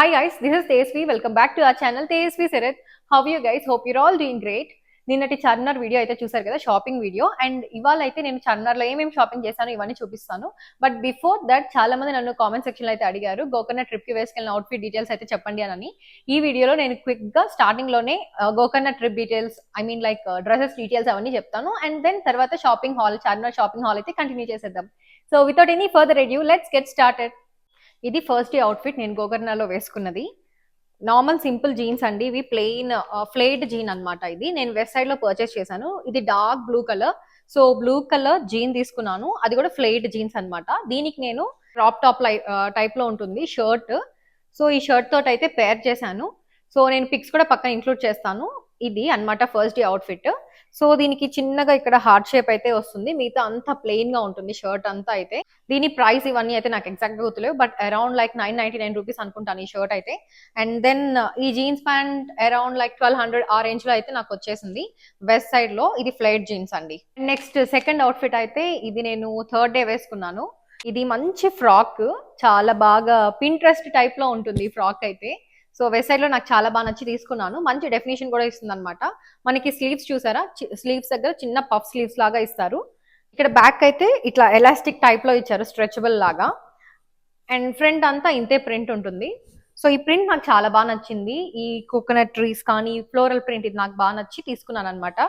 Hi guys this is Tejasvi. Welcome back to our channel Tejasvi Sharath how you guys hope your all doing great నిన్నటి Charminar video అయితే చూసారు కదా shopping video and ఇవాళ అయితే నేను చార్మినార్లో ఏమేమి షాపింగ్ చేశాను ఇవన్నీ చూపిస్తాను. బట్ బిఫోర్ దట్ చాలా మంది నన్ను కామెంట్ సెక్షన్లో అయితే అడిగారు. గోకర్ణ ట్రిప్కి వేసుకెళ్ళిన అవుట్ఫిట్ డీటెయిల్స్ అయితే చెప్పండి అని. ఈ వీడియోలో నేను క్విక్గా స్టార్టింగ్లోనే Gokarna trip details I mean like dresses details అవన్నీ చెప్తాను. అండ్ దెన్ తర్వాత shopping hall Charminar shopping hall అయితే కంటిన్యూ చేసేద్దాం. So without any further redo let's get started ఇది ఫస్ట్ డే అవుట్ఫిట్ నేను గోకర్ణలో వేసుకున్నది. నార్మల్ సింపుల్ జీన్స్ అండి ఇవి ప్లెయిన్ ఫ్లేట్ జీన్ అన్నమాట ఇది. నేను వెస్ట్ సైడ్లో పర్చేస్ చేశాను. ఇది dark blue colour so blue colour jean తీసుకున్నాను. అది కూడా ఫ్లేట్ జీన్స్ అన్నమాట. దీనికి నేను క్రాప్ టాప్ టైప్లో ఉంటుంది షర్ట్ సో ఈ షర్ట్ తోటి అయితే పేర్ చేశాను. సో నేను పిక్స్ కూడా పక్కన ఇంక్లూడ్ చేస్తాను. ఇది అన్నమాట ఫస్ట్ డే అవుట్ఫిట్ సో దీనికి చిన్నగా ఇక్కడ హార్ట్ షేప్ అయితే వస్తుంది. మిగతా అంతా ప్లెయిన్గా ఉంటుంది షర్ట్ అంతా అయితే. దీని ప్రైస్ ఇవన్నీ అయితే నాకు ఎగ్జాక్ట్గా గుర్తులేవు but around like nine ninety nine rupees అనుకుంటాను ఈ షర్ట్ అయితే. అండ్ దెన్ ఈ jeans pant around like twelve hundred ఆ రేంజ్లో అయితే నాకు వచ్చేసింది. వెస్ట్ సైడ్లో ఇది ఫ్లైట్ జీన్స్ అండి. నెక్స్ట్ సెకండ్ అవుట్ఫిట్ అయితే ఇది నేను థర్డ్ డే వేసుకున్నాను. ఇది మంచి ఫ్రాక్ చాలా బాగా పింట్రెస్ట్ టైప్లో ఉంటుంది ఈ ఫ్రాక్ అయితే. సో వెబ్సైట్లో నాకు చాలా బాగా నచ్చి తీసుకున్నాను. మంచి డెఫినేషన్ కూడా ఇస్తుంది అనమాట మనకి స్లీవ్స్ చూసారా? స్లీవ్స్ దగ్గర చిన్న పఫ్ స్లీవ్స్ లాగా ఇస్తారు. ఇక్కడ బ్యాక్ అయితే ఇట్లా ఎలాస్టిక్ టైప్లో ఇచ్చారు స్ట్రెచబుల్ లాగా. అండ్ ఫ్రంట్ అంతా ఇంతే ప్రింట్ ఉంటుంది. సో ఈ ప్రింట్ నాకు చాలా బాగా నచ్చింది. ఈ కోకోనట్ ట్రీస్ కానీ ఫ్లోరల్ ప్రింట్ ఇది నాకు బాగా నచ్చి తీసుకున్నాను అనమాట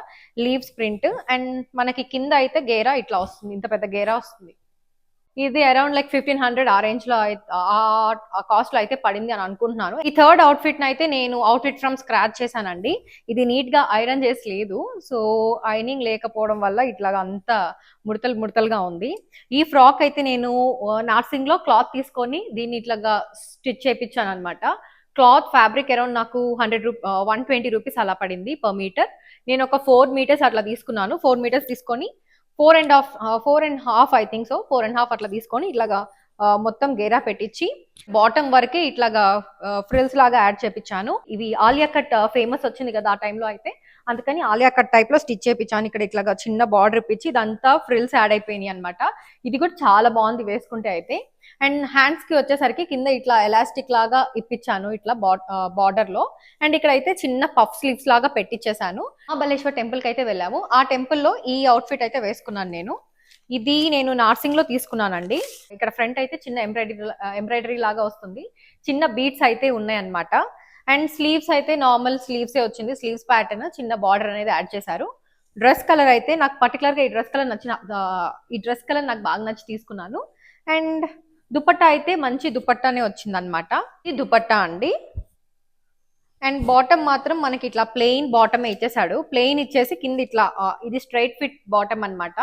లీవ్స్ ప్రింట్ అండ్ మనకి కింద అయితే గేరా ఇట్లా వస్తుంది. ఇంత పెద్ద గేరా వస్తుంది. ఇది అరౌండ్ లైక్ ఫిఫ్టీన్ హండ్రెడ్ ఆ రేంజ్లో ఆ కాస్ట్లో అయితే పడింది అని అనుకుంటున్నాను. ఈ థర్డ్ అవుట్ఫిట్ అయితే నేను అవుట్ఫిట్ ఫ్రమ్ స్క్రాచ్ చేశానండి. ఇది నీట్గా ఐరన్ చేసి లేదు. సో ఐనింగ్ లేకపోవడం వల్ల ఇట్లాగా అంతా ముడతలు ముడతలుగా ఉంది. ఈ ఫ్రాక్ అయితే నేను నార్సింగ్లో క్లాత్ తీసుకొని దీన్ని ఇట్లాగా స్టిచ్ చేయించాను అనమాట క్లాత్ ఫ్యాబ్రిక్ అరౌండ్ నాకు హండ్రెడ్ రూ వన్ ట్వంటీ రూపీస్ అలా పడింది పర్ మీటర్. నేను ఒక ఫోర్ మీటర్స్ అట్లా తీసుకున్నాను. ఫోర్ మీటర్స్ తీసుకొని four and half four and half I think so four and half అట్లా తీసుకొని ఇట్లాగా మొత్తం గేరా పెట్టించి బాటమ్ వరకే ఇట్లాగా ఫ్రిల్స్ లాగా యాడ్ చేపించాను ఇవి ఆలియా కట్ ఫేమస్ వచ్చింది కదా ఆ టైంలో అయితే. అందుకని ఆలియా కట్ టైప్లో స్టిచ్ చేపించాను ఇక్కడ ఇట్లాగా చిన్న బార్డర్ ఇప్పించి ఇదంతా ఫ్రిల్స్ యాడ్ అయిపోయినాయి అనమాట ఇది కూడా చాలా బాగుంది వేసుకుంటే అయితే. అండ్ హ్యాండ్స్కి వచ్చేసరికి కింద ఇట్లా ఎలాస్టిక్ లాగా ఇప్పించాను ఇట్లా బార్డర్లో. అండ్ ఇక్కడ అయితే చిన్న పఫ్ స్లీవ్స్ లాగా పెట్టించేసాను మహాబలేశ్వర్ టెంపుల్కి అయితే వెళ్ళాము. ఆ టెంపుల్లో ఈ అవుట్ఫిట్ అయితే వేసుకున్నాను నేను. ఇది నేను నార్సింగ్లో తీసుకున్నానండి. ఇక్కడ ఫ్రంట్ అయితే చిన్న ఎంబ్రాయిడరీ ఎంబ్రాయిడరీ లాగా వస్తుంది. చిన్న బీట్స్ అయితే ఉన్నాయి అన్నమాట అండ్ స్లీవ్స్ అయితే నార్మల్ స్లీవ్స్ వచ్చింది. స్లీవ్స్ ప్యాటర్న్ చిన్న బార్డర్ అనేది యాడ్ చేశారు. డ్రెస్ కలర్ అయితే నాకు పర్టికులర్గా ఈ డ్రెస్ కలర్ నచ్చిన ఈ డ్రెస్ కలర్ నాకు బాగా నచ్చి తీసుకున్నాను. అండ్ దుపట్టా అయితే మంచి దుపట్టానే వచ్చింది అనమాట ఇది దుపట్టా అండి. అండ్ బాటమ్ మాత్రం మనకి ఇట్లా ప్లెయిన్ బాటమ్ ఇచ్చేసాడు ప్లెయిన్ ఇచ్చేసి కింద ఇట్లా ఇది స్ట్రైట్ ఫిట్ బాటమ్ అనమాట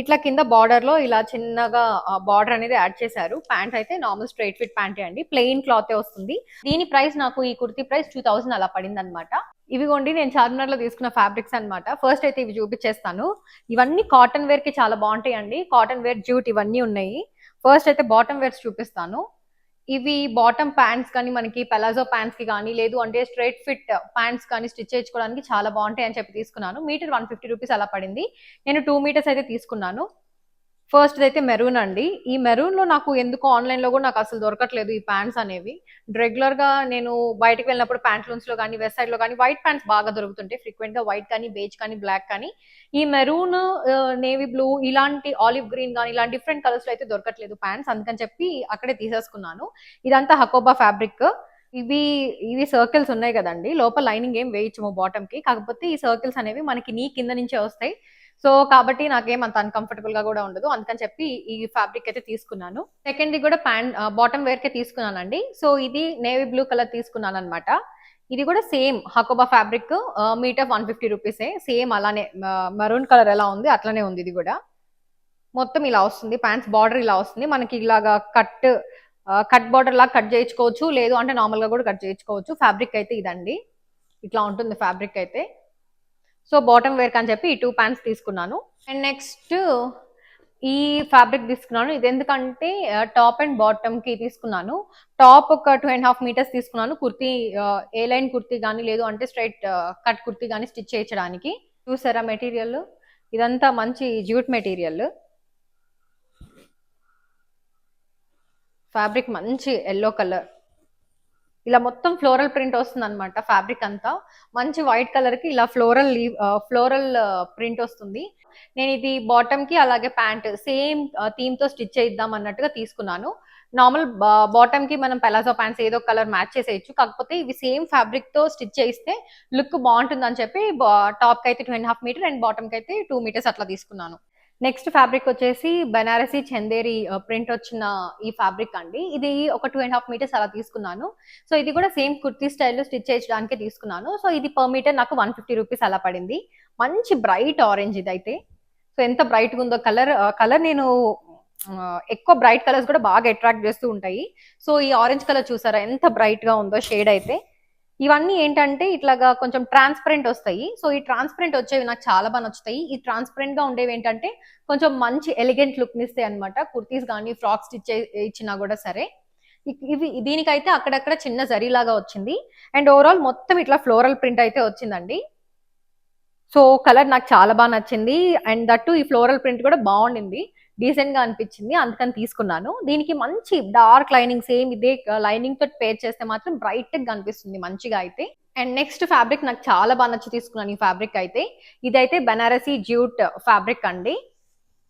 ఇట్లా కింద బార్డర్లో ఇలా చిన్నగా బార్డర్ అనేది యాడ్ చేశారు. ప్యాంట్ అయితే నార్మల్ స్ట్రైట్ ఫిట్ ప్యాంటే అండి. ప్లెయిన్ క్లాత్ వస్తుంది. దీని ప్రైస్ నాకు ఈ కుర్తీ ప్రైస్ టూ థౌసండ్ అలా పడింది అనమాట ఇవిగోండి నేను చార్మినార్లో తీసుకున్న ఫ్యాబ్రిక్స్ అనమాట ఫస్ట్ అయితే ఇవి చూపించేస్తాను. ఇవన్నీ కాటన్ వేర్కి చాలా బాగుంటాయి అండి కాటన్ వేర్ జ్యూట్ ఇవన్నీ ఉన్నాయి. ఫస్ట్ అయితే బాటమ్ వేర్స్ చూపిస్తాను. ఇవి బాటమ్ ప్యాంట్స్ కానీ మనకి పెలాజో ప్యాంట్స్కి కానీ లేదు అంటే స్ట్రైట్ ఫిట్ ప్యాంట్స్ కానీ స్టిచ్ చేయించుకోవడానికి చాలా బాగుంటాయి అని చెప్పి తీసుకున్నాను. మీటర్ వన్ ఫిఫ్టీ రూపీస్ అలా పడింది. నేను టూ మీటర్స్ అయితే తీసుకున్నాను. ఫస్ట్ అయితే మెరూన్ అండి. ఈ మెరూన్లో నాకు ఎందుకో ఆన్లైన్లో కూడా నాకు అసలు దొరకట్లేదు ఈ ప్యాంట్స్ అనేవి. రెగ్యులర్గా నేను బయటకు వెళ్ళినప్పుడు ప్యాంట్లూన్స్లో కానీ వెస్ట్ సైడ్లో కానీ వైట్ ప్యాంట్స్ బాగా దొరుకుతుంటాయి. ఫ్రీక్వెంట్గా వైట్ కానీ బేజ్ కానీ బ్లాక్ కానీ. ఈ మెరూన్ నేవీ బ్లూ ఇలాంటి ఆలివ్ గ్రీన్ కానీ ఇలాంటి డిఫరెంట్ కలర్స్లో అయితే దొరకట్లేదు ప్యాంట్స్ అందుకని చెప్పి అక్కడే తీసేసుకున్నాను. ఇదంతా హకోబా ఫ్యాబ్రిక్ ఇవి ఇవి సర్కిల్స్ ఉన్నాయి కదండి. లోపల లైనింగ్ ఏం వేయించము బాటమ్కి. కాకపోతే ఈ సర్కిల్స్ అనేవి మనకి నీ కింద నుంచే వస్తాయి. సో కాబట్టి నాకేం అంత అన్కంఫర్టబుల్గా కూడా ఉండదు. అందుకని చెప్పి ఈ ఫ్యాబ్రిక్ అయితే తీసుకున్నాను. సెకండ్ కూడా ప్యాంట్ బాటమ్ వేర్ కే తీసుకున్నానండి. సో ఇది నేవీ బ్లూ కలర్ తీసుకున్నాను అనమాట ఇది కూడా same hakoba fabric meter one fifty రూపీసే సేమ్ అలానే మరూన్ కలర్ ఎలా ఉంది అట్లనే ఉంది ఇది కూడా. మొత్తం ఇలా వస్తుంది. ప్యాంట్స్ బార్డర్ ఇలా వస్తుంది. మనకి ఇలాగా కట్ కట్ బార్డర్ లాగా కట్ చేయించుకోవచ్చు. లేదు అంటే నార్మల్గా కూడా కట్ చేయించుకోవచ్చు. ఫ్యాబ్రిక్ అయితే ఇదండి. ఇట్లా ఉంటుంది ఫ్యాబ్రిక్ అయితే. సో బాటమ్ వేర్ అని చెప్పి ఈ టూ ప్యాంట్స్ తీసుకున్నాను. అండ్ నెక్స్ట్ ఈ ఫ్యాబ్రిక్ తీసుకున్నాను. ఇది ఎందుకంటే టాప్ అండ్ బాటమ్కి తీసుకున్నాను. టాప్ ఒక టూ అండ్ హాఫ్ మీటర్స్ తీసుకున్నాను. కుర్తీ ఏ లైన్ కుర్తీ కానీ లేదు. అంటే స్ట్రైట్ కట్ కుర్తీ కానీ స్టిచ్ చేయించడానికి. చూసారా మెటీరియల్? ఇదంతా మంచి జ్యూట్ మెటీరియల్. ఫ్యాబ్రిక్ మంచి ఎల్లో కలర్. ఇలా మొత్తం ఫ్లోరల్ ప్రింట్ వస్తుంది అనమాట ఫ్యాబ్రిక్ అంతా. మంచి వైట్ కలర్కి ఇలా ఫ్లోరల్ లీవ్ ఫ్లోరల్ ప్రింట్ వస్తుంది. నేను ఇది బాటమ్కి అలాగే ప్యాంట్ సేమ్ థీమ్తో స్టిచ్ చేద్దాం అన్నట్టుగా తీసుకున్నాను. నార్మల్ బాటమ్కి మనం పెలాజో ప్యాంట్స్ ఏదో కలర్ మ్యాచ్ చేసేయచ్చు. కాకపోతే ఇవి సేమ్ ఫ్యాబ్రిక్తో స్టిచ్ చేయిస్తే లుక్ బాగుంటుంది అని చెప్పి టాప్కి అయితే two and half meter and బాటమ్కి అయితే టూ మీటర్స్ అట్లా తీసుకున్నాను. నెక్స్ట్ ఫ్యాబ్రిక్ వచ్చేసి బనారసి చందేరి ప్రింట్ వచ్చిన ఈ ఫ్యాబ్రిక్ అండి. ఇది ఒక టూ అండ్ హాఫ్ మీటర్స్ అలా తీసుకున్నాను. సో ఇది కూడా సేమ్ కుర్తీ స్టైల్లో స్టిచ్ చేయడానికి తీసుకున్నాను. సో ఇది పర్ మీటర్ నాకు వన్ ఫిఫ్టీ రూపీస్ అలా పడింది. మంచి బ్రైట్ ఆరెంజ్ ఇది అయితే సో ఎంత బ్రైట్గా ఉందో కలర్ కలర్ నేను ఎక్కువ బ్రైట్ కలర్స్ కూడా బాగా అట్రాక్ట్ చేస్తూ ఉంటాయి. సో ఈ ఆరెంజ్ కలర్ చూసారా? ఎంత బ్రైట్గా ఉందో షేడ్ అయితే. ఇవన్నీ ఏంటంటే ఇట్లాగా కొంచెం ట్రాన్స్పరెంట్ వస్తాయి. సో ఈ ట్రాన్స్పరెంట్ వచ్చేవి నాకు చాలా బాగా నచ్చుతాయి. ఈ ట్రాన్స్పరెంట్గా ఉండేవి ఏంటంటే కొంచెం మంచి ఎలిగెంట్ లుక్ ఇస్తాయి అనమాట కుర్తీస్ కానీ ఫ్రాక్స్ ఇచ్చే ఇచ్చినా కూడా సరే. ఇవి దీనికైతే అక్కడక్కడ చిన్న జరీలాగా వచ్చింది. అండ్ ఓవరాల్ మొత్తం ఇట్లా ఫ్లోరల్ ప్రింట్ అయితే వచ్చిందండి. సో కలర్ నాకు చాలా బాగా నచ్చింది. అండ్ దట్టు ఈ ఫ్లోరల్ ప్రింట్ కూడా బాగుండింది. డీసెంట్గా అనిపించింది అందుకని తీసుకున్నాను. దీనికి మంచి డార్క్ లైనింగ్ సేమ్ ఇదే uh, లైనింగ్ తోటి పేర్ చేస్తే మాత్రం బ్రైట్గా కనిపిస్తుంది మంచిగా అయితే. అండ్ నెక్స్ట్ ఫ్యాబ్రిక్ నాకు చాలా బాగా నచ్చి తీసుకున్నాను ఈ ఫ్యాబ్రిక్ అయితే. ఇదైతే బెనారసి జ్యూట్ ఫ్యాబ్రిక్ అండి.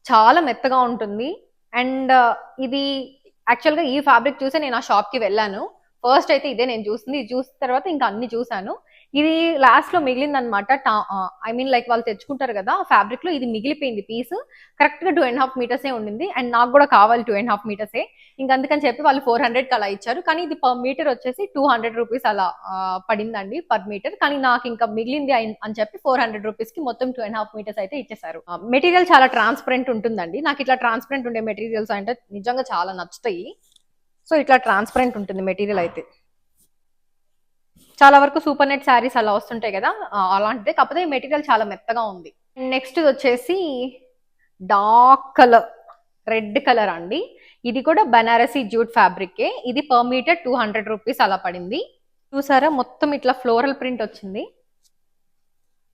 చాలా మెత్తగా ఉంటుంది. అండ్ uh, ఇది యాక్చువల్గా ఈ ఫ్యాబ్రిక్ చూసే నేను ఆ షాప్కి వెళ్ళాను. ఫస్ట్ అయితే ఇదే నేను చూసింది. చూసిన తర్వాత ఇంకా అన్ని చూసాను. ఇది లాస్ట్లో మిగిలింది అనమాట ఐ మీన్ లైక్ వాళ్ళు తెచ్చుకుంటారు కదా ఫ్యాబ్రిక్లో ఇది మిగిలిపోయింది పీస్ కరెక్ట్గా టూ అండ్ హాఫ్ మీటర్సే ఉండింది. అండ్ నాకు కూడా కావాలి టూ అండ్ హాఫ్ మీటర్సే ఇంకా అందుకని చెప్పి వాళ్ళు ఫోర్ హండ్రెడ్ అలా ఇచ్చారు. కానీ ఇది పర్ మీటర్ వచ్చేసి టూ హండ్రెడ్ రూపీస్ అలా పడిందండి పర్ మీటర్ కానీ నాకు ఇంకా మిగిలింది అని చెప్పి ఫోర్ హండ్రెడ్ రూపీస్కి మొత్తం టూ అండ్ హాఫ్ మీటర్స్ అయితే ఇచ్చేసారు మెటీరియల్ చాలా ట్రాన్స్పరెంట్ ఉంటుందండి. నాకు ఇట్లా ట్రాన్స్పరెంట్ ఉండే మెటీరియల్స్ అంటే నిజంగా చాలా నచ్చుతాయి. సో ఇట్లా ట్రాన్స్పరెంట్ ఉంటుంది మెటీరియల్ అయితే. చాలా వరకు సూపర్ నెట్ శారీస్ అలా వస్తుంటాయి కదా అలాంటిదే. కాకపోతే మెటీరియల్ చాలా మెత్తగా ఉంది. నెక్స్ట్ వచ్చేసి డార్క్ కలర్ రెడ్ కలర్ అండి. ఇది కూడా బనారసి జూట్ ఫ్యాబ్రికే. ఇది per meter two hundred rupees అలా పడింది. చూసారా? మొత్తం ఇట్లా ఫ్లోరల్ ప్రింట్ వచ్చింది.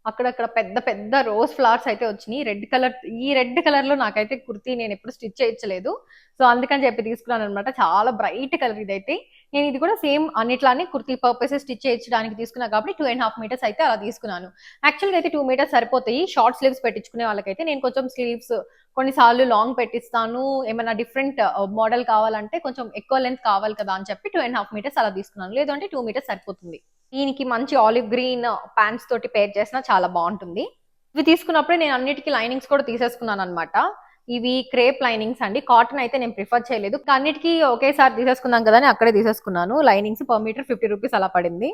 అక్కడక్కడ పెద్ద పెద్ద రోజ్ ఫ్లవర్స్ అయితే వచ్చినాయి. రెడ్ కలర్ ఈ రెడ్ కలర్లో నాకైతే కుర్తీ నేను ఎప్పుడు స్టిచ్ చేయించలేదు. సో అందుకని చెప్పి తీసుకున్నాను అనమాట చాలా బ్రైట్ కలర్ ఇదైతే. నేను ఇది కూడా సేమ్ అన్నిట్లానే కుర్తీ పర్పస్ స్టిచ్ చేయించడానికి తీసుకున్నాను కాబట్టి టూ అండ్ హాఫ్ మీటర్స్ అయితే అలా తీసుకున్నాను. యాక్చువల్గా అయితే టూ మీటర్స్ సరిపోతాయి. షార్ట్ స్లీవ్స్ పెట్టించుకునే వాళ్ళకైతే నేను కొంచెం స్లీవ్స్ కొన్నిసార్లు లాంగ్ పెట్టిస్తాను. ఏమైనా డిఫరెంట్ మోడల్ uh, కావాలంటే కొంచెం ఎక్కువ లెంత్ కావాలి కదా అని చెప్పి టూ అండ్ హాఫ్ మీటర్స్ అలా తీసుకున్నాను. లేదంటే టూ మీటర్స్ సరిపోతుంది. దీనికి మంచి ఆలివ్ గ్రీన్ ప్యాంట్స్ తోటి పేర్ చేసినా చాలా బాగుంటుంది. ఇవి తీసుకున్నప్పుడే నేను అన్నిటికీ లైనింగ్స్ కూడా తీసేసుకున్నాను అనమాట ఇవి క్రేప్ లైనింగ్స్ అండి. కాటన్ అయితే నేను ప్రిఫర్ చేయలేదు. అన్నిటికీ ఒకేసారి తీసేసుకున్నాం కదా అని అక్కడే తీసేసుకున్నాను. Linings per meter fifty rupees అలా పడింది.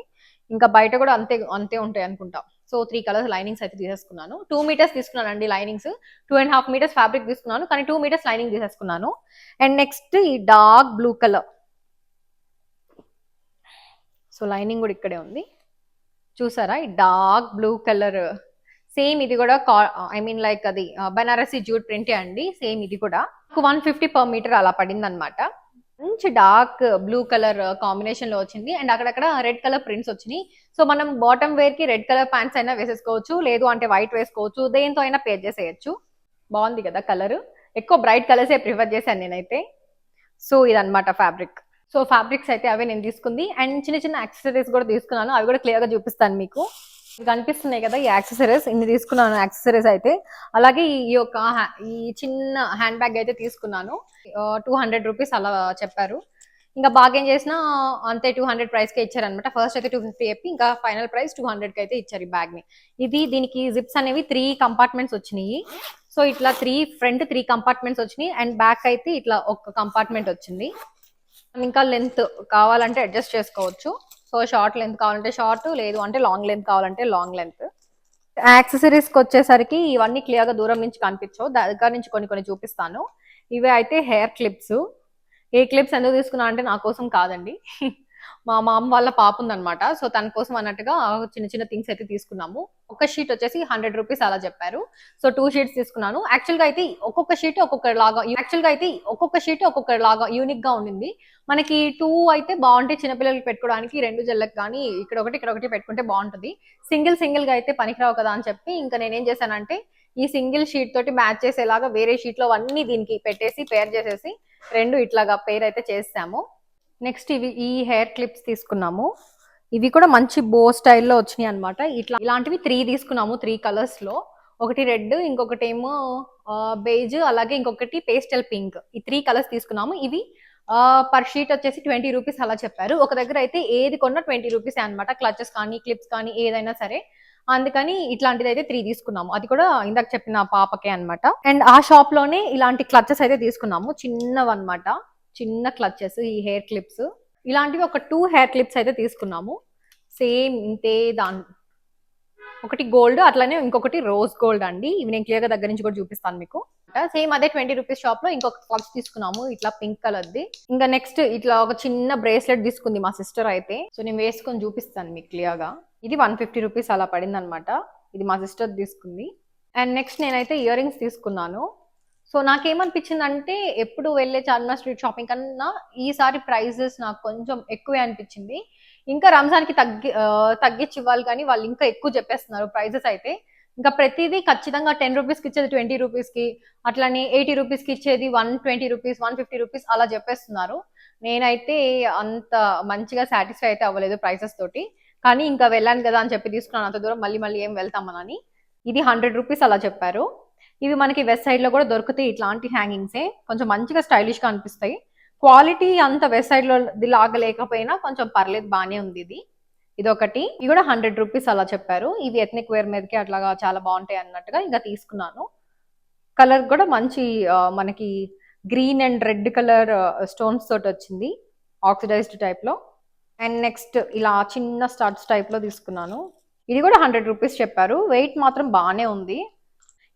ఇంకా బయట కూడా అంతే అంతే ఉంటాయి అనుకుంటా. సో త్రీ కలర్స్ లైనింగ్స్ అయితే తీసేసుకున్నాను. టూ మీటర్స్ తీసుకున్నాను అండి linings two and half meters fabric తీసుకున్నాను. కానీ టూ మీటర్స్ లైనింగ్ తీసేసుకున్నాను. అండ్ నెక్స్ట్ ఈ dark blue colour so lining కూడా ఇక్కడే ఉంది. చూసారా? ఈ డార్క్ బ్లూ కలర్ సేమ్ ఇది కూడా ఐ మీన్ లైక్ అది బనారసి జూట్ ప్రింటే అండి సేమ్ ఇది కూడా. వన్ ఫిఫ్టీ పర్ మీటర్ అలా పడింది అనమాట మంచి డార్క్ బ్లూ కలర్ కాంబినేషన్లో వచ్చింది. అండ్ అక్కడక్కడ రెడ్ కలర్ ప్రింట్స్ వచ్చినాయి. సో మనం బాటమ్ వేర్కి రెడ్ కలర్ ప్యాంట్స్ అయినా వేసేసుకోవచ్చు లేదు అంటే వైట్ వేసుకోవచ్చు దేంతో అయినా పేర్ చేసేయచ్చు. బాగుంది కదా కలర్. ఎక్కువ బ్రైట్ కలర్స్ ఏ ప్రిఫర్ చేశాను నేనైతే. సో ఇదనమాట ఫ్యాబ్రిక్. సో ఫ్యాబ్రిక్స్ అయితే అవే నేను తీసుకుంది. అండ్ చిన్న చిన్న యాక్సెసరీస్ కూడా తీసుకున్నాను. అవి కూడా క్లియర్గా చూపిస్తాను మీకు. కనిపిస్తున్నాయి కదా ఈ యాక్సెసరీస్. ఇన్ని తీసుకున్నాను యాక్సెసరీస్ అయితే. అలాగే ఈ యొక్క ఈ చిన్న హ్యాండ్ బ్యాగ్ అయితే తీసుకున్నాను. టూ హండ్రెడ్ రూపీస్ అలా చెప్పారు. ఇంకా బాగేం చేసిన అంతే టూ హండ్రెడ్ ప్రైస్కే ఇచ్చారనమాట ఫస్ట్ అయితే టూ ఫిఫ్టీ చెప్పి ఇంకా ఫైనల్ ప్రైస్ టూ హండ్రెడ్కి అయితే ఇచ్చారు ఈ బ్యాగ్ని. ఇది దీనికి జిప్స్ అనేవి త్రీ కంపార్ట్మెంట్స్ వచ్చినాయి. సో ఇట్లా త్రీ ఫ్రంట్ త్రీ కంపార్ట్మెంట్స్ వచ్చినాయి. అండ్ బ్యాక్ అయితే ఇట్లా ఒక కంపార్ట్మెంట్ వచ్చింది. ఇంకా లెంత్ కావాలంటే అడ్జస్ట్ చేసుకోవచ్చు. సో షార్ట్ లెంత్ కావాలంటే షార్ట్ లేదు అంటే లాంగ్ లెంత్ కావాలంటే లాంగ్ లెంత్ యాక్సెసరీస్కి వచ్చేసరికి ఇవన్నీ క్లియర్గా దూరం నుంచి కనిపించవు. దగ్గర నుంచి కొన్ని కొన్ని చూపిస్తాను. ఇవే అయితే హెయిర్ క్లిప్స్. ఏ క్లిప్స్ ఎందుకు తీసుకున్నా అంటే నా కోసం కాదండి. మా మామ వాళ్ళ పాప ఉందనమాట సో తన కోసం అన్నట్టుగా చిన్న చిన్న థింగ్స్ అయితే తీసుకున్నాము. ఒక షీట్ వచ్చేసి హండ్రెడ్ రూపీస్ అలా చెప్పారు. సో టూ షీట్స్ తీసుకున్నాను. యాక్చువల్గా అయితే ఒక్కొక్క షీట్ ఒక్కొక్క లాగా యాక్చువల్గా అయితే ఒక్కొక్క షీట్ ఒక్కొక్క లాగా యూనిక్గా ఉండింది. మనకి టూ అయితే బాగుంటాయి చిన్నపిల్లలకి పెట్టుకోవడానికి రెండు జల్లకి కానీ ఇక్కడ ఒకటి ఇక్కడ ఒకటి పెట్టుకుంటే బాగుంటుంది. సింగిల్ సింగిల్గా అయితే పనికిరావు కదా అని చెప్పి ఇంకా నేనేం చేశానంటే ఈ సింగిల్ షీట్ తోటి మ్యాచ్ చేసేలాగా వేరే షీట్లో అన్ని దీనికి పెట్టేసి పేర్ చేసేసి రెండు ఇట్లాగా పేర్ అయితే చేసాము. నెక్స్ట్ ఇవి ఈ హెయిర్ క్లిప్స్ తీసుకున్నాము. ఇవి కూడా మంచి బో స్టైల్లో వచ్చినాయి అనమాట ఇట్లా ఇలాంటివి త్రీ తీసుకున్నాము త్రీ కలర్స్లో. ఒకటి రెడ్ ఇంకొకటి ఏమో బేజ్ అలాగే ఇంకొకటి పేస్టల్ పింక్ ఈ త్రీ కలర్స్ తీసుకున్నాము. ఇవి పర్ షీట్ వచ్చేసి ట్వంటీ రూపీస్ అలా చెప్పారు. ఒక దగ్గర అయితే ఏది కొన్నా ట్వంటీ రూపీస్ అనమాట క్లచెస్ కానీ క్లిప్స్ కానీ ఏదైనా సరే. అందుకని ఇట్లాంటిది అయితే త్రీ తీసుకున్నాము. అది కూడా ఇందాక చెప్పిన పాపకే అన్నమాట. అండ్ ఆ షాప్లోనే ఇలాంటి క్లచెస్ అయితే తీసుకున్నాము. చిన్నవి అన్నమాట చిన్న క్లచెస్ ఈ హెయిర్ క్లిప్స్ ఇలాంటివి ఒక టూ హెయిర్ క్లిప్స్ అయితే తీసుకున్నాము. సేమ్ ఇంతే దాని ఒకటి గోల్డ్ అట్లానే ఇంకొకటి రోజ్ గోల్డ్ అండి. ఇవి నేను క్లియర్గా దగ్గర నుంచి కూడా చూపిస్తాను మీకు. సేమ్ అదే ట్వంటీ రూపీస్ షాప్లో ఇంకొక క్లచ్ తీసుకున్నాము ఇట్లా పింక్ కలర్ది ఇంకా నెక్స్ట్ ఇట్లా ఒక చిన్న బ్రేస్లెట్ తీసుకుంది మా సిస్టర్ అయితే. సో నేను వేసుకొని చూపిస్తాను మీకు క్లియర్గా. ఇది వన్ ఫిఫ్టీ రూపీస్ అలా పడింది అనమాట ఇది మా సిస్టర్ తీసుకుంది. అండ్ నెక్స్ట్ నేనైతే ఇయర్ రింగ్స్ తీసుకున్నాను. సో నాకేమనిపించింది అంటే ఎప్పుడు వెళ్ళే చార్మినార్ స్ట్రీట్ షాపింగ్ కన్నా ఈసారి ప్రైజెస్ నాకు కొంచెం ఎక్కువే అనిపించింది. ఇంకా రంజాన్కి తగ్గి తగ్గించి ఇవ్వాలి కానీ వాళ్ళు ఇంకా ఎక్కువ చెప్పేస్తున్నారు ప్రైజెస్ అయితే. ఇంకా ప్రతిదీ ఖచ్చితంగా టెన్ రూపీస్కి ఇచ్చేది ట్వంటీ రూపీస్కి అట్లానే ఎయిటీ రూపీస్కి ఇచ్చేది one twenty rupees one fifty rupees అలా చెప్పేస్తున్నారు. నేనైతే అంత మంచిగా సాటిస్ఫై అయితే అవ్వలేదు ప్రైసెస్ తోటి. కానీ ఇంకా వెళ్ళాను కదా అని చెప్పి తీసుకున్నాను అంత దూరం మళ్ళీ మళ్ళీ ఏం వెళ్తామని ఇది హండ్రెడ్ రూపీస్ అలా చెప్పారు. ఇవి మనకి వెస్ట్ సైడ్లో కూడా దొరుకుతాయి ఇట్లాంటి హ్యాంగింగ్సే కొంచెం మంచిగా స్టైలిష్గా అనిపిస్తాయి. క్వాలిటీ అంత వెస్ట్ సైడ్లో లాగా లేకపోయినా కొంచెం పర్లేదు బానే ఉంది ఇది. ఇది ఒకటి ఇవి కూడా హండ్రెడ్ రూపీస్ అలా చెప్పారు. ఇవి ఎథ్నిక్ వేర్ మీదకి అట్లాగా చాలా బాగుంటాయి అన్నట్టుగా ఇంకా తీసుకున్నాను. కలర్ కూడా మంచి మనకి green and red colour stones తోటి వచ్చింది. ఆక్సిడైజ్డ్ టైప్లో అండ్ నెక్స్ట్ ఇలా చిన్న స్టార్ట్స్ టైప్లో తీసుకున్నాను. ఇది కూడా హండ్రెడ్ రూపీస్ చెప్పారు. వెయిట్ మాత్రం బాగానే ఉంది.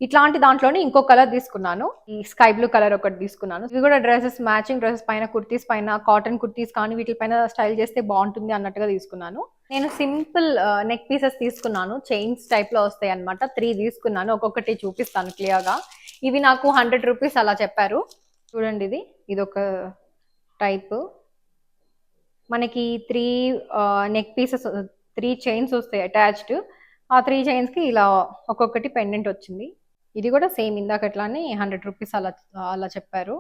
ఇట్లాంటి దాంట్లోనే ఇంకో కలర్ తీసుకున్నాను. ఈ స్కై బ్లూ కలర్ ఒకటి తీసుకున్నాను. ఇవి కూడా డ్రెస్సెస్ మ్యాచింగ్ డ్రెస్సెస్ పైన కుర్తీస్ పైన కాటన్ కుర్తీస్ కానీ వీటిపైన స్టైల్ చేస్తే బాగుంటుంది అన్నట్టుగా తీసుకున్నాను. నేను సింపుల్ నెక్ పీసెస్ తీసుకున్నాను. చైన్స్ టైప్లో వస్తాయి అనమాట త్రీ తీసుకున్నాను. ఒక్కొక్కటి చూపిస్తాను క్లియర్గా. ఇవి నాకు హండ్రెడ్ రూపీస్ అలా చెప్పారు. చూడండి ఇది. ఇది ఒక టైప్. మనకి three neck pieces three chains వస్తాయి అటాచ్డ్. ఆ త్రీ చైన్స్కి ఇలా ఒక్కొక్కటి పెండెంట్ వచ్చింది. ఇది కూడా సేమ్ ఇందాక ఇందాకట్లానే హండ్రెడ్ రూపీస్ అలా అలా చెప్పారు.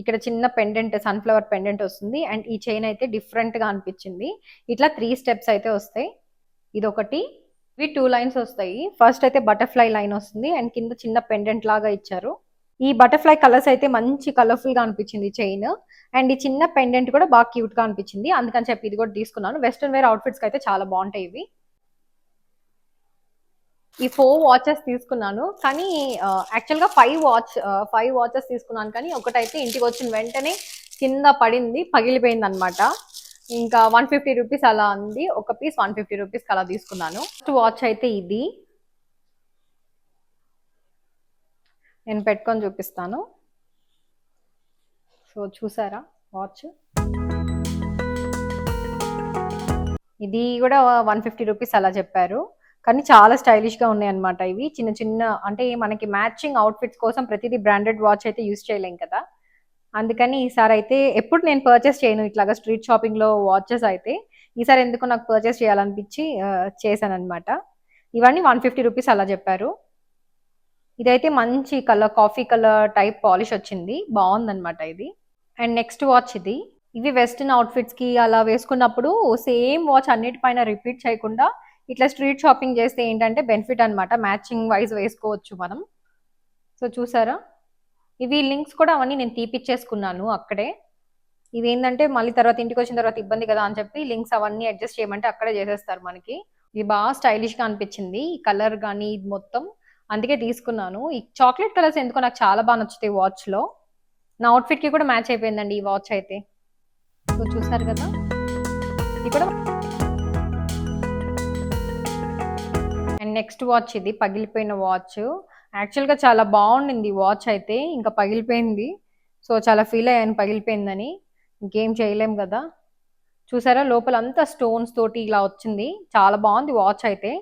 ఇక్కడ చిన్న పెండెంట్ సన్ఫ్లవర్ పెండెంట్ వస్తుంది. అండ్ ఈ చైన్ అయితే డిఫరెంట్గా అనిపించింది. ఇట్లా త్రీ స్టెప్స్ అయితే వస్తాయి. ఇది ఒకటి ఇవి టూ లైన్స్ వస్తాయి. ఫస్ట్ అయితే బటర్ఫ్లై లైన్ వస్తుంది. అండ్ కింద చిన్న పెండెంట్ లాగా ఇచ్చారు. ఈ బటర్ఫ్లై కలర్స్ అయితే మంచి కలర్ఫుల్గా అనిపించింది చైన్. అండ్ ఈ చిన్న పెండెంట్ కూడా బాగా క్యూట్గా అనిపించింది. అందుకని చెప్పి ఇది కూడా తీసుకున్నాను. వెస్ట్రన్ వేర్ అవుట్ఫిట్స్కి అయితే చాలా బాగుంటాయి ఇవి. ఈ ఫోర్ వాచెస్ తీసుకున్నాను. కానీ యాక్చువల్గా ఫైవ్ వాచ్ ఫైవ్ వాచెస్ తీసుకున్నాను. కానీ ఒకటైతే ఇంటికి వచ్చిన వెంటనే కింద పడింది పగిలిపోయింది అనమాట ఇంకా వన్ ఫిఫ్టీ రూపీస్ అలా ఉంది. ఒక పీస్ వన్ ఫిఫ్టీ రూపీస్ అలా తీసుకున్నాను. ఫస్ట్ వాచ్ అయితే ఇది. నేను పెట్టుకొని చూపిస్తాను. సో చూసారా వాచ్? ఇది కూడా వన్ ఫిఫ్టీ రూపీస్ అలా చెప్పారు. కానీ చాలా స్టైలిష్గా ఉన్నాయన్నమాట ఉన్నాయి అనమాట ఇవి. చిన్న చిన్న అంటే మనకి మ్యాచింగ్ అవుట్ఫిట్స్ కోసం ప్రతిదీ బ్రాండెడ్ వాచ్ అయితే యూస్ చేయలేం కదా. అందుకని ఈసారి అయితే ఎప్పుడు నేను పర్చేస్ చేయను ఇట్లాగా స్ట్రీట్ షాపింగ్లో వాచెస్ అయితే. ఈసారి ఎందుకు నాకు పర్చేస్ చేయాలనిపించి చేశాను అనమాట ఇవన్నీ వన్ ఫిఫ్టీ రూపీస్ అలా చెప్పారు. ఇదైతే మంచి colour coffee colour type polish వచ్చింది. బాగుందన్నమాట ఇది. అండ్ నెక్స్ట్ వాచ్ ఇది. ఇవి వెస్ట్రన్ అవుట్ఫిట్స్కి అలా వేసుకున్నప్పుడు సేమ్ వాచ్ అన్నిటిపైన రిపీట్ చేయకుండా ఇట్లా స్ట్రీట్ షాపింగ్ చేస్తే ఏంటంటే బెనిఫిట్ అనమాట మ్యాచింగ్ వైజ్ వేసుకోవచ్చు మనం. సో చూసారా? ఇవి లింక్స్ కూడా అవన్నీ నేను తీపిచ్చేసుకున్నాను అక్కడే. ఇవి ఏంటంటే మళ్ళీ తర్వాత ఇంటికి వచ్చిన తర్వాత ఇబ్బంది కదా అని చెప్పి లింక్స్ అవన్నీ అడ్జస్ట్ చేయమంటే అక్కడే చేసేస్తారు మనకి. ఇది బాగా స్టైలిష్గా అనిపించింది. ఈ కలర్ కానీ ఇది మొత్తం అందుకే తీసుకున్నాను. ఈ చాక్లెట్ కలర్స్ ఎందుకో నాకు చాలా బాగా నచ్చుతాయి వాచ్లో. నా అవుట్ఫిట్కి కూడా మ్యాచ్ అయిపోయిందండి ఈ వాచ్ అయితే. సో చూసారు కదా? ఇది కూడా నెక్స్ట్ వాచ్ ఇది పగిలిపోయిన వాచ్. యాక్చువల్గా చాలా బాగుండింది వాచ్ అయితే ఇంకా పగిలిపోయింది. సో చాలా ఫీల్ అయ్యాను పగిలిపోయిందని. ఇంకేం చేయలేం కదా. చూసారా లోపల అంతా స్టోన్స్ తోటి ఇలా వచ్చింది. చాలా బాగుంది వాచ్ అయితే.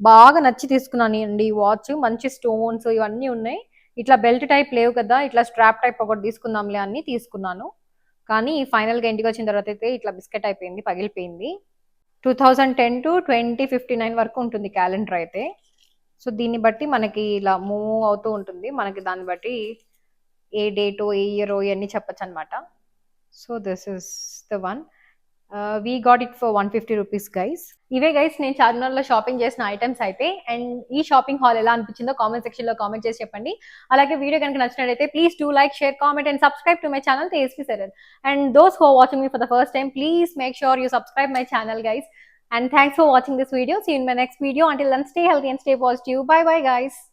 బాగా నచ్చి తీసుకున్నాను అండి ఈ వాచ్. మంచి స్టోన్స్ ఇవన్నీ ఉన్నాయి. ఇట్లా బెల్ట్ టైప్ లేవు కదా ఇట్లా స్ట్రాప్ టైప్ ఒకటి తీసుకుందాంలే అని తీసుకున్నాను. కానీ ఫైనల్గా ఇంటికి వచ్చిన తర్వాత అయితే ఇట్లా బిస్కెట్ అయిపోయింది పగిలిపోయింది. Two thousand ten to twenty fifty nine వరకు ఉంటుంది క్యాలెండర్ అయితే. సో దీన్ని బట్టి మనకి ఇలా మూవ్ అవుతూ ఉంటుంది. మనకి దాన్ని బట్టి ఏ డేటో ఏ ఇయరో ఇవన్నీ చెప్పచ్చు అనమాట so this is the one we got it for one fifty rupees guys ఇవే గైస్ నేను చార్మినార్లో షాపింగ్ చేసిన ఐటమ్స్ అయితే అండ్ ఈ షాపింగ్ హాల్ ఎలా అనిపించిందో కామెంట్ సెక్షన్లో కామెంట్ చేసి చెప్పండి. అలాగే వీడియో కనుక నచ్చినట్లయితే please do like share comment and subscribe to my channel తేస్పీ సెరర్ and those who watching me for the first time please make sure you subscribe my channel guys and thanks for watching this video see you in my next video. Until then stay healthy and stay bye bye bye guys.